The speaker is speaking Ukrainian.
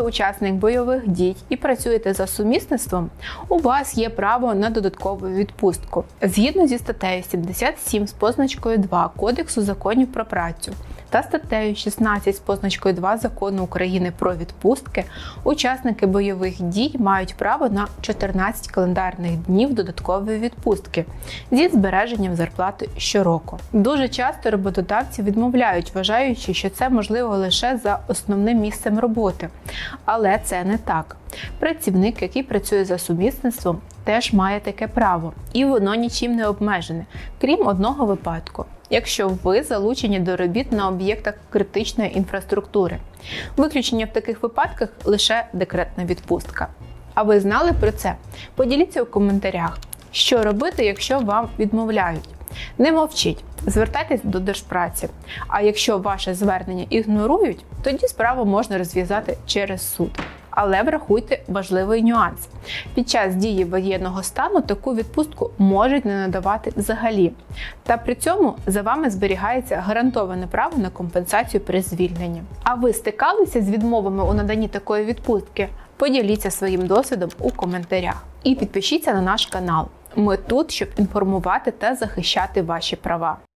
учасник бойових дій і працюєте за сумісництвом, у вас є право на додаткову відпустку. Згідно зі статтею 77 з позначкою 2 Кодексу законів про працю та статтею 16 з позначкою 2 закону України про відпустки. Учасники бойових дій мають право на 14 календарних днів додаткової відпустки зі збереженням зарплати щороку. Дуже часто роботодавці відмовляють, вважаючи, що це можливо лише за основним місцем роботи. Але це не так. Працівник, який працює за сумісництвом, теж має таке право, і воно нічим не обмежене, крім одного випадку. Якщо ви залучені до робіт на об'єктах критичної інфраструктури, виключення в таких випадках лише декретна відпустка. А ви знали про це? Поділіться у коментарях, що робити, якщо вам відмовляють. Не мовчіть, звертайтесь до держпраці. А якщо ваше звернення ігнорують, тоді справу можна розв'язати через суд. Але врахуйте важливий нюанс: під час дії воєнного стану таку відпустку можуть не надавати взагалі. Та при цьому за вами зберігається гарантоване право на компенсацію при звільненні. А ви стикалися з відмовами у наданні такої відпустки? Поділіться своїм досвідом у коментарях і підпишіться на наш канал. Ми тут, щоб інформувати та захищати ваші права.